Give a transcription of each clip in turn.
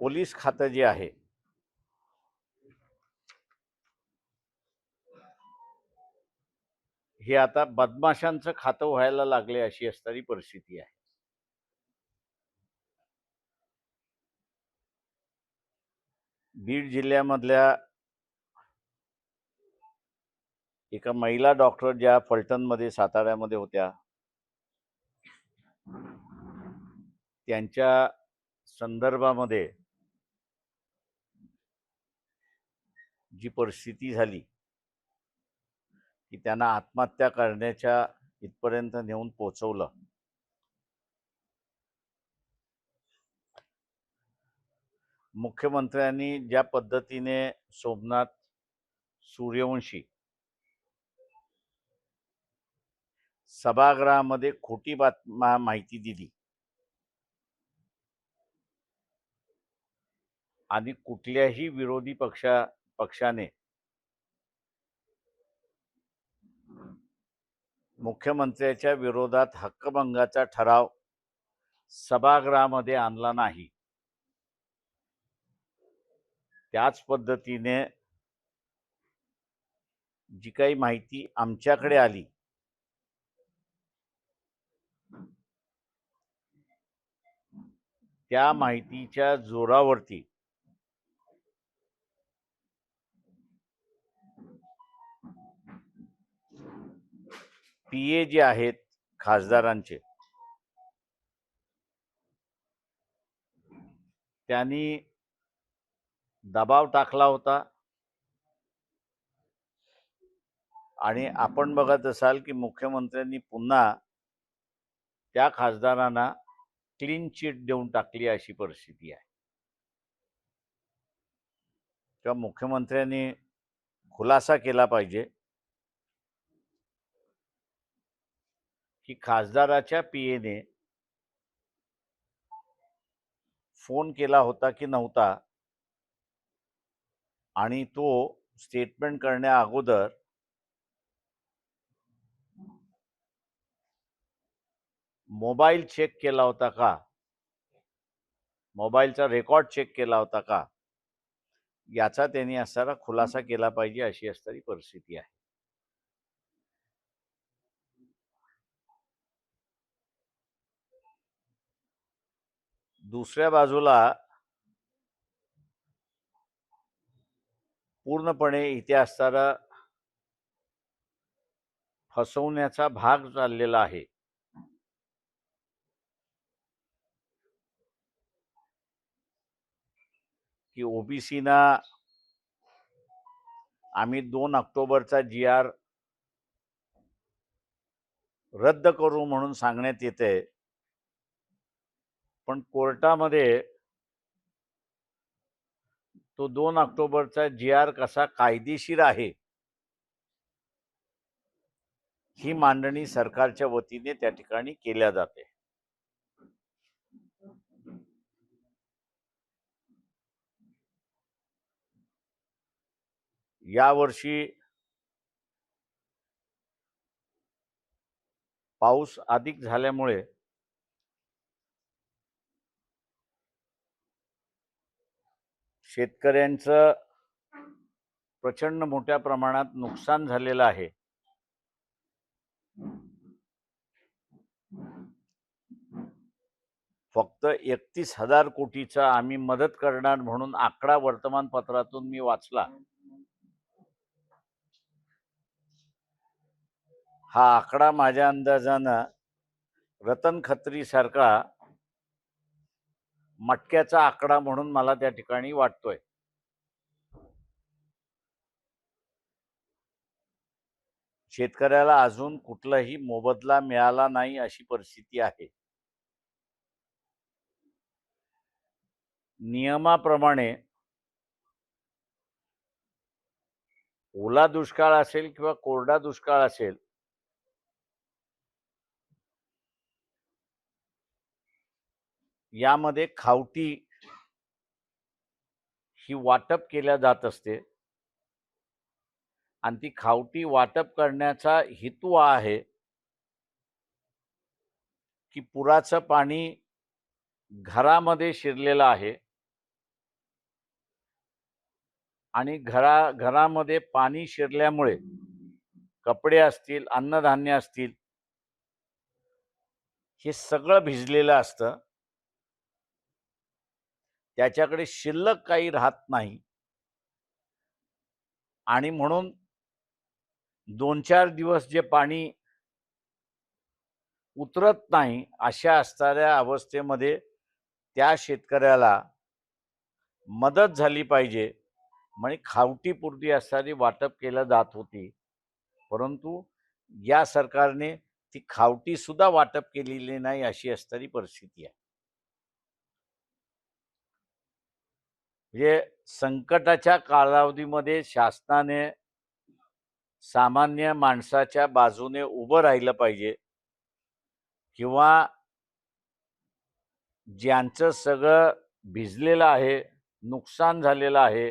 Police खातं जे आहे. हे आता बदमाशांचं खातं व्हायला लागले अशी असणारी परिस्थिती आहे. बीड जिल्ह्यामधल्या एका महिला डॉक्टर ज्या फलटणमध्ये साताऱ्यामध्ये होत्या. त्यांच्या संदर्भामध्ये जी परिस्थिती झाली की त्यांना आत्महत्या करण्याच्या इथपर्यंत नेऊन पोचवलं मुख्यमंत्र्यांनी ज्या पद्धतीने सोमनाथ सूर्यवंशी सभागृहामध्ये खोटी बातमा माहिती दिली आणि कुठल्याही विरोधी पक्षा पक्षाने. मुख्यमंत्र्याच्या विरोधात हक्कभंगाचा ठराव सभागृहामध्ये आणला नाही. त्याच पद्धतीने जी काही माहिती आमच्याकडे आली. त्या माहितीच्या जोरावरती पीए जे आहेत खासदारांचे त्यांनी दबाव टाकला होता. आणि आपण बघत असाल की मुख्यमंत्र्यांनी पुन्हा त्या खासदारांना क्लीन चिट देऊन टाकली अशी परिस्थिती आहे. किंवा मुख्यमंत्र्यांनी खुलासा केला पाहिजे. की खासदाराच्या पीएने फोन केला होता की नव्हता? आणि तो स्टेटमेंट करण्या अगोदर मोबाईल चेक केला होता का? मोबाईलचा रेकॉर्ड चेक केला होता का? याचा त्यांनी असणारा खुलासा केला पाहिजे अशी असणारी परिस्थिती आहे. दुसऱ्या बाजूला पूर्णपणे इथे असणारा फसवण्याचा भाग चाललेला आहे. की ओबीसीना आम्ही दोन ऑक्टोबरचा जी आर रद्द करू म्हणून सांगण्यात येते पण कोर्टामध्ये तो दोन ऑक्टोबरचा जी आर कसा कायदेशीर आहे ही मांडणी सरकारच्या वतीने त्या ठिकाणी केल्या जाते. यावर्षी पाऊस अधिक झाल्यामुळे शेतकऱ्यांचं प्रचंड मोठ्या प्रमाणात नुकसान झालेलं आहे. फक्त एकतीस हजार कोटीचा आम्ही मदत करणार म्हणून आकडा वर्तमानपत्रातून मी वाचला. हा आकडा माझ्या अंदाजानं रतन खत्री सारखा मटक्याचा आकडा म्हणून मला त्या ठिकाणी वाटतोय. शेतकऱ्याला अजून कुठलाही मोबदला मिळाला नाही अशी परिस्थिती आहे. नियमाप्रमाणे ओला दुष्काळ असेल किंवा कोरडा दुष्काळ असेल यामध्ये खावटी ही वाटप केल्या जात असते. आणि ती खावटी वाटप करण्याचा हेतू आहे की पुराचं पाणी घरामध्ये शिरलेलं आहे. आणि घरा घरामध्ये पाणी शिरल्यामुळे कपडे असतील अन्नधान्य असतील हे सगळं भिजलेलं असतं. त्याच्याकडे शिल्लक काही राहत नाही. आणि म्हणून दोन चार दिवस जे पाणी उतरत नाही अशा असणाऱ्या अवस्थेमध्ये त्या शेतकऱ्याला मदत झाली पाहिजे. म्हणजे खावटीपुरती असणारी वाटप केलं जात होती. परंतु या सरकारने ती खावटी सुद्धा वाटप केलेली नाही अशी असणारी परिस्थिती आहे. म्हणजे संकटाच्या कालावधीमध्ये शासनाने सामान्य माणसाच्या बाजूने उभं राहिलं पाहिजे किंवा ज्यांचं सगळं भिजलेलं आहे नुकसान झालेलं आहे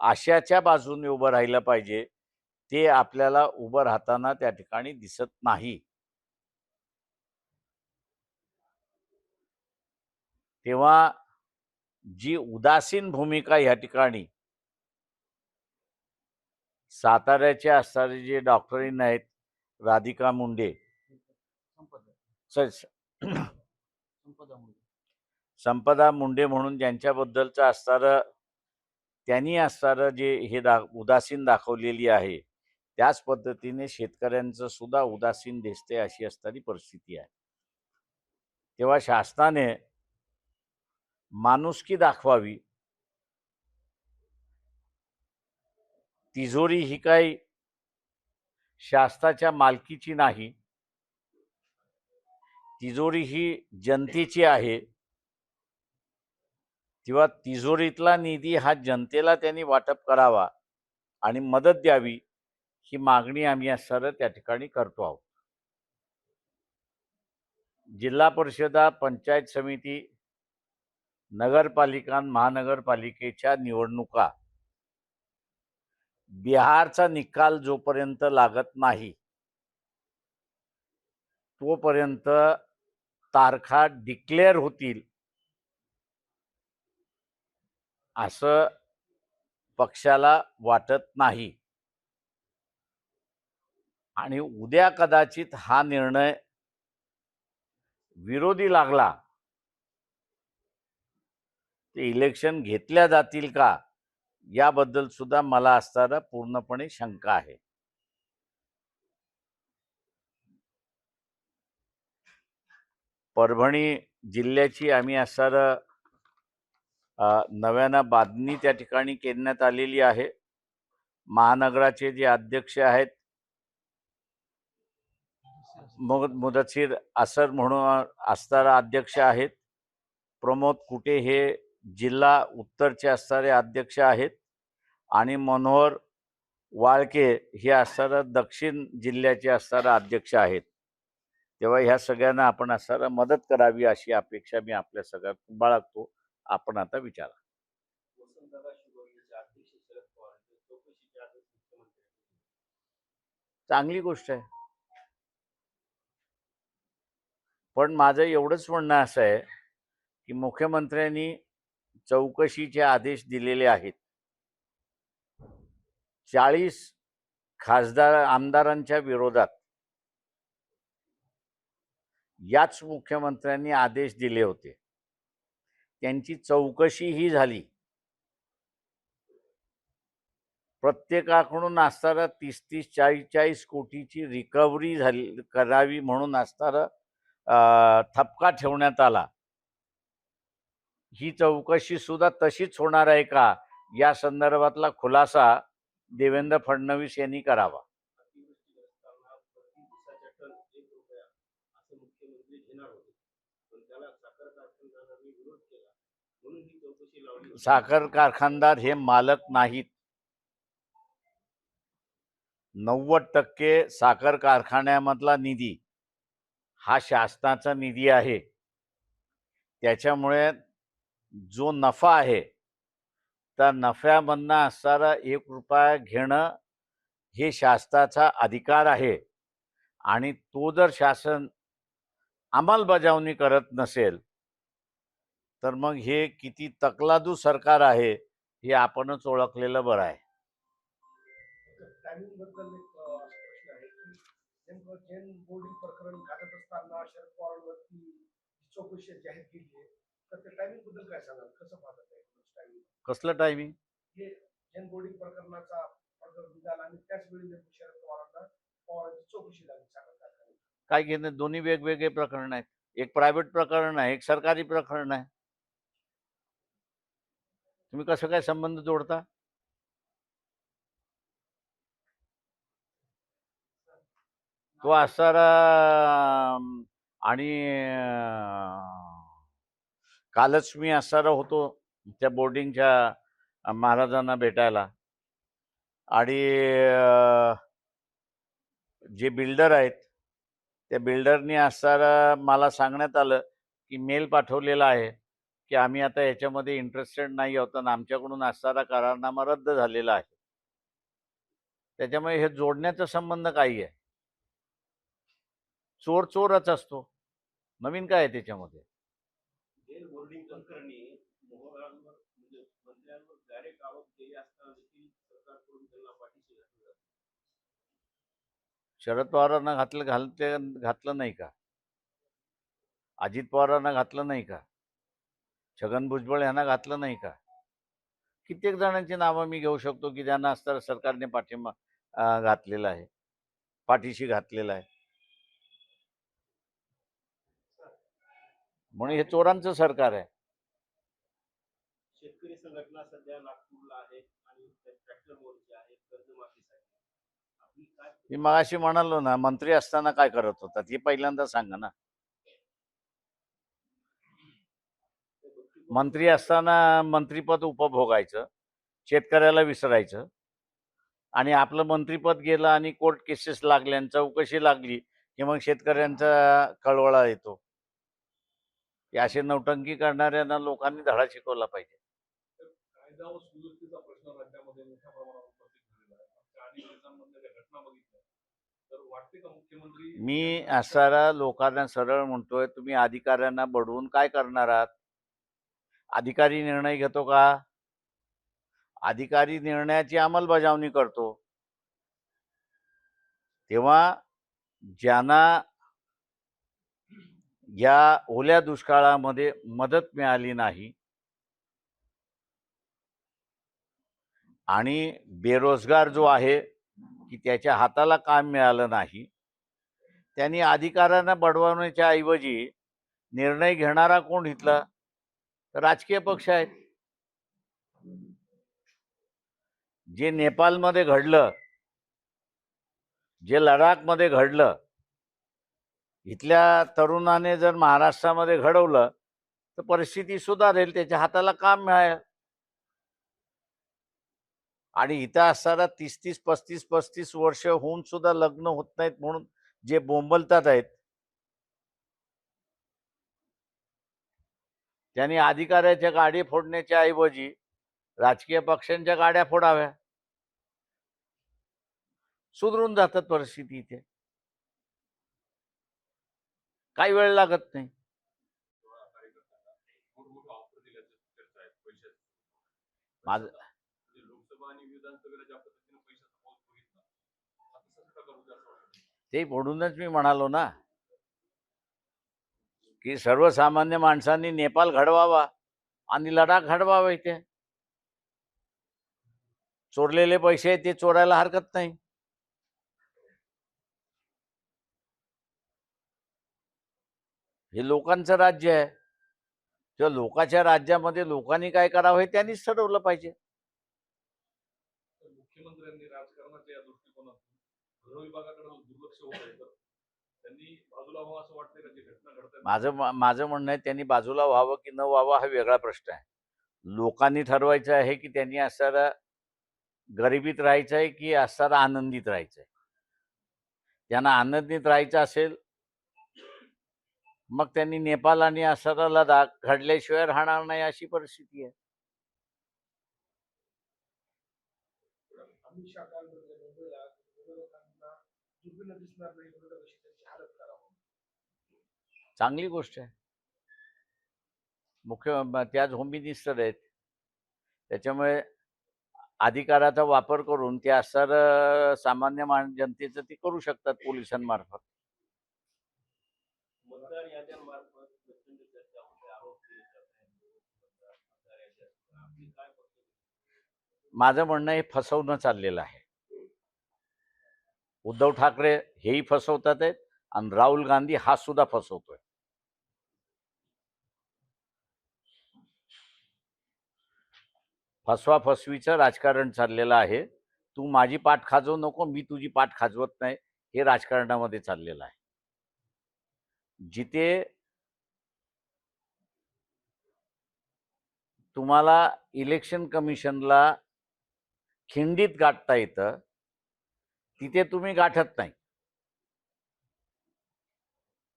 आशाच्या बाजूने उभं राहिलं पाहिजे ते आपल्याला उभं राहताना त्या ठिकाणी दिसत नाही. तेव्हा जी उदासीन भूमिका या ठिकाणी साताऱ्याचे असणारे जे डॉक्टरीन आहेत राधिका मुंडे. संपदा मुंडे म्हणून ज्यांच्याबद्दलचं असणारं त्यांनी असणारं जे हे दा उदासीन दाखवलेली आहे त्याच पद्धतीने शेतकऱ्यांचं सुद्धा उदासीन दिसते अशी असणारी परिस्थिती आहे. तेव्हा शासनाने माणुसकी दाखवावी. तिजोरी ही काही शासनाच्या मालकीची नाही. तिजोरी ही जनतेची आहे. किंवा तिजोरीतला निधी हा जनतेला त्यांनी वाटप करावा आणि मदत द्यावी ही मागणी आम्ही या सर त्या ठिकाणी करतो आहोत. जिल्हा परिषदा पंचायत समिती नगरपालिका महानगरपालिकेच्या निवडणुका. बिहारचा निकाल जोपर्यंत लागत नाही तोपर्यंत तारखा डिक्लेअर होतील. असं पक्षाला वाटत नाही. आणि उद्या कदाचित हा निर्णय विरोधी लागला ते इलेक्शन घेतल्या जातील का? याबद्दल सुद्धा मला असताना पूर्णपणे शंका आहे. परभणी जिल्ह्याची आम्ही असणारं नव्यानं बातमी त्या ठिकाणी करण्यात आलेली आहे. महानगराचे जे अध्यक्ष आहेत मुद मुदसीर असर म्हणून असणारा अध्यक्ष आहेत. प्रमोद कुटे हे जिल्हा उत्तरचे असणारे अध्यक्ष आहेत. आणि मनोहर वाळके हे असणारं दक्षिण जिल्ह्याचे असणारं अध्यक्ष आहेत. तेव्हा ह्या सगळ्यांना आपण असणारा मदत करावी अशी अपेक्षा मी आपल्या सगळ्यात बाळगतो. आपण आता विचारा. चांगली गोष्ट आहे. पण माझं एवढंच म्हणणं असं आहे की मुख्यमंत्र्यांनी चौकशीचे आदेश दिलेले आहेत. चाळीस खासदार आमदारांच्या विरोधात याच मुख्यमंत्र्यांनी आदेश दिले होते. त्यांची चौकशी ही झाली. प्रत्येकाकडून असणारा तीस तीस चाळीस चाळीस कोटीची रिकव्हरी झाली करावी म्हणून असणारा थपका ठेवण्यात आला. ही चौकशी सुद्धा तशीच होणार आहे का? या संदर्भातला खुलासा देवेंद्र फडणवीस यांनी करावा. साखर कारखानदार हे मालक नाहीत. नव्वद टक्के साखर कारखान्यामधला निधी हा शासनाचा निधी आहे. त्याच्यामुळे जो नफा आहे त्या नफ्यामधनं असणारा एक रुपया घेणं हे शासनाचा अधिकार आहे. आणि तो जर शासन अंमलबजावणी करत नसेल तर मग हे किती तकलादू सरकार आहे हे आपणच ओळखलेलं बरं आहे. प्रकरण असताना शरद पवारांवरती चौकशी जाहीर केली आहे. तर त्या टायमिंगबद्दल काय सांगाल? कसं पाहतात टायमिंग कसलं टायमिंग हे जैन बोर्डिंग प्रकरणाचा प्रकरण निघाला आणि त्याच वेळी नेमकं शरद पवारांना पवारांची चौकशी लागली सांगा काय घेणं? दोन्ही वेगवेगळे प्रकरण आहेत. एक प्रायव्हेट प्रकरण आहे एक सरकारी प्रकरण आहे. तुम्ही कसं काय संबंध जोडता? तो असणारा आणि कालच मी असणारा होतो त्या बोर्डिंगच्या महाराजांना भेटायला. आणि जे बिल्डर आहेत त्या बिल्डरनी असणारा मला सांगण्यात आलं की मेल पाठवलेला आहे की आम्ही आता याच्यामध्ये इंटरेस्टेड नाही आहोत आणि आमच्याकडून असणारा करारनामा रद्द झालेला आहे. त्याच्यामुळे हे जोडण्याचा संबंध काही आहे. चोर चोरच असतो. नवीन काय आहे त्याच्यामध्ये? प्रकरणी मोहरांवर म्हणजे मंत्र्यांवर डायरेक्ट आरोप केले असताना देखील सरकारकडून त्यांना पाठीशी घातलं जातं. शरद पवारांना घातलं घालते घातलं नाही का? अजित पवारांना घातलं नाही का? छगन भुजबळ यांना घातलं नाही का? कित्येक जणांची नावं मी घेऊ शकतो की ज्यांना असताना सरकारने पाठिंबा घातलेला आहे पाठीशी घातलेला आहे. म्हणून हे चोरांचं सरकार आहे. शेतकरी संघटना सध्या नागपूरला आहे आणि ट्रॅक्टर मोर्चे आहेत कर्जमाफीसाठी आपली काय मी मगाशी म्हणालो ना मंत्री असताना काय करत होता हे पहिल्यांदा सांगा ना. मंत्री असताना मंत्रीपद उपभोगायचं शेतकऱ्याला विसरायचं आणि आपलं मंत्रीपद गेलं आणि कोर्ट केसेस लागल्या चौकशी लागली की मग शेतकऱ्यांचा कळवळा येतो. की असे नौटंकी करणाऱ्यांना लोकांनी धडा शिकवला पाहिजे. मी असारा लोकांना सरळ म्हणतोय तुम्ही अधिकाऱ्यांना बडवून काय करणार आहात? अधिकारी निर्णय घेतो का? अधिकारी निर्णयाची अंमलबजावणी करतो. तेव्हा ज्यांना या ओल्या दुष्काळामध्ये मदत मिळाली नाही. आणि बेरोजगार जो आहे की त्याच्या हाताला काम मिळालं नाही. त्यांनी अधिकाऱ्यांना बडवण्याच्या ऐवजी निर्णय घेणारा कोण घेतला तर राजकीय पक्ष आहेत. जे नेपाळमध्ये घडलं जे लडाखमध्ये घडलं इथल्या तरुणाने जर महाराष्ट्रामध्ये घडवलं तर परिस्थिती सुधारेल त्याच्या हाताला काम मिळेल. आणि इथं असताना तीस तीस पस्तीस पस्तीस वर्ष होऊन सुद्धा लग्न होत नाहीत म्हणून जे बोंबलतात आहेत. त्यांनी अधिकाऱ्याच्या गाडी फोडण्याच्या ऐवजी राजकीय पक्षांच्या गाड्या फोडाव्या. सुधरून जातात परिस्थिती इथे. काही वेळ लागत नाही. माझ ते म्हणूनच मी म्हणालो ना की सर्वसामान्य माणसांनी नेपाल घडवावा आणि लडाख घडवावा इथे. चोरलेले पैसे ते चोरायला हरकत नाही. हे लोकांचं राज्य आहे. त्या लोकाच्या राज्यामध्ये लोकांनी काय करावं हे त्यांनीच ठरवलं पाहिजे. तर मुख्यमंत्र्यांनी राजकारणाच्या या दृष्टिकोनातून गृह विभागाकडे दुर्लक्ष होत आहे तर त्यांनी बाजूला व्हावं असं वाटतंय का? जी घटना घडतात माझं माझं म्हणणं आहे त्यांनी बाजूला व्हावं की न व्हावं हा वेगळा प्रश्न आहे. लोकांनी ठरवायचं आहे की त्यांनी असताना गरिबीत राहायचं आहे की असताना आनंदित राहायचं आहे. त्यांना आनंदित राहायचं असेल मग त्यांनी नेपाळ आणि आसाराला लडाख घडल्याशिवाय राहणार नाही अशी परिस्थिती आहे. चांगली गोष्ट आहे. मुख्य त्या ते होम मिनिस्टर आहेत. त्याच्यामुळे अधिकाराचा वापर करून ते असणार सामान्य मान जनतेचं ते करू शकतात पोलिसांमार्फत मतदार याद्यांमार्फत प्रचंड चर्चा होते आरोप केले जात आहेत मतदार मतदार याद्या आपली काय पद्धत माझं म्हणणं हे फसवणं चाललेलं आहे. उद्धव ठाकरे हेही फसवतात आहेत आणि राहुल गांधी हा सुद्धा फसवतोय. फसवा फसवीचं राजकारण चाललेलं आहे. तू माझी पाठ खाजवू नको मी तुझी पाठ खाजवत नाही. हे राजकारणामध्ये चाललेलं आहे. जिथे तुम्हाला इलेक्शन कमिशनला खिंडीत गाठता येतं. तिथे तुम्ही गाठत नाही.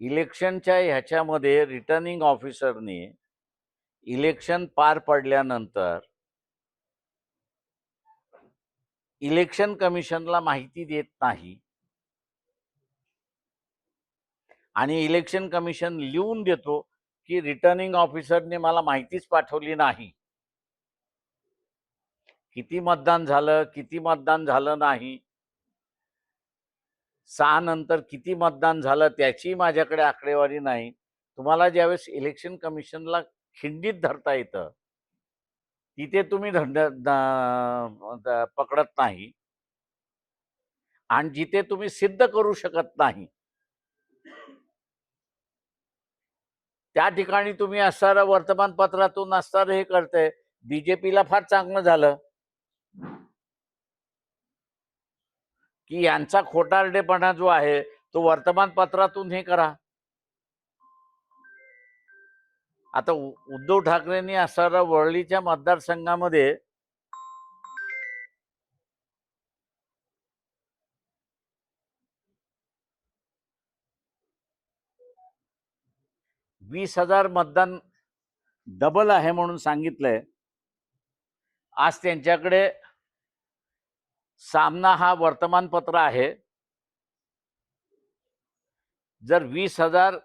इलेक्शनच्या ह्याच्यामध्ये रिटर्निंग ऑफिसरने इलेक्शन पार पडल्यानंतर इलेक्शन कमिशनला माहिती देत नाही. आणि इलेक्शन कमिशन लिहून देतो की रिटर्निंग ऑफिसरने मला माहितीच पाठवली नाही. किती मतदान झालं किती मतदान झालं नाही. सहा नंतर किती मतदान झालं त्याची माझ्याकडे आकडेवारी नाही. तुम्हाला ज्यावेळेस इलेक्शन कमिशनला खिंडीत धरता येतं तिथे तुम्ही धंड पकडत नाही. आणि जिथे तुम्ही सिद्ध करू शकत नाही. त्या ठिकाणी तुम्ही असणारं वर्तमानपत्रातून असणारं हे करते बीजेपीला फार चांगलं झालं. की यांचा खोटारडेपणा जो आहे तो वर्तमानपत्रातून हे करा. आता उद्धव ठाकरेंनी असणारा वरळीच्या मतदारसंघामध्ये वीस हजार मतदान डबल आहे म्हणून सांगितलंय. आज त्यांच्याकडे सामना हा वर्तमानपत्र आहे. जर वीस हजार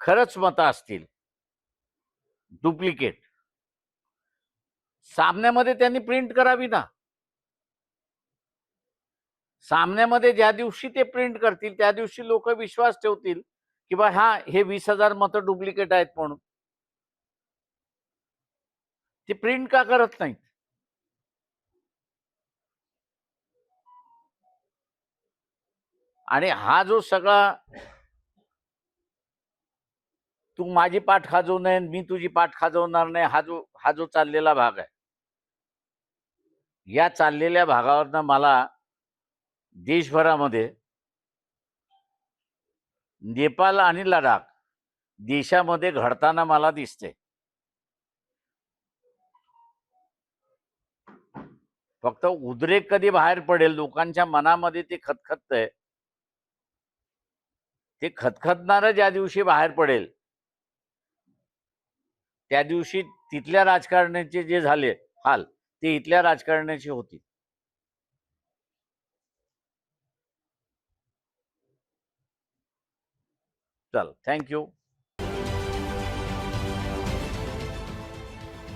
खरंच मतं असतील डुप्लिकेट सामन्यामध्ये त्यांनी प्रिंट करावी ना? सामन्यामध्ये ज्या दिवशी ते प्रिंट करतील त्या दिवशी लोक विश्वास ठेवतील की बा हा हे वीस हजार मतं डुप्लिकेट आहेत म्हणून. ते प्रिंट का करत नाहीत? आणि हा जो सगळा तू माझी पाठ खाजवू नये मी तुझी पाठ खाजवणार नाही हा जो हा जो चाललेला भाग आहे. या चाललेल्या भागावरनं मला देशभरामध्ये नेपाळ आणि लडाख देशामध्ये घडताना मला दिसते. फक्त उद्रेक कधी बाहेर पडेल लोकांच्या मनामध्ये ते खतखततंय ते खतखतणारं ज्या दिवशी बाहेर पडेल त्या दिवशी तिथल्या राजकारण्याचे जे झाले हाल ते इथल्या राजकारण्याचे होतील. चल थँक्यू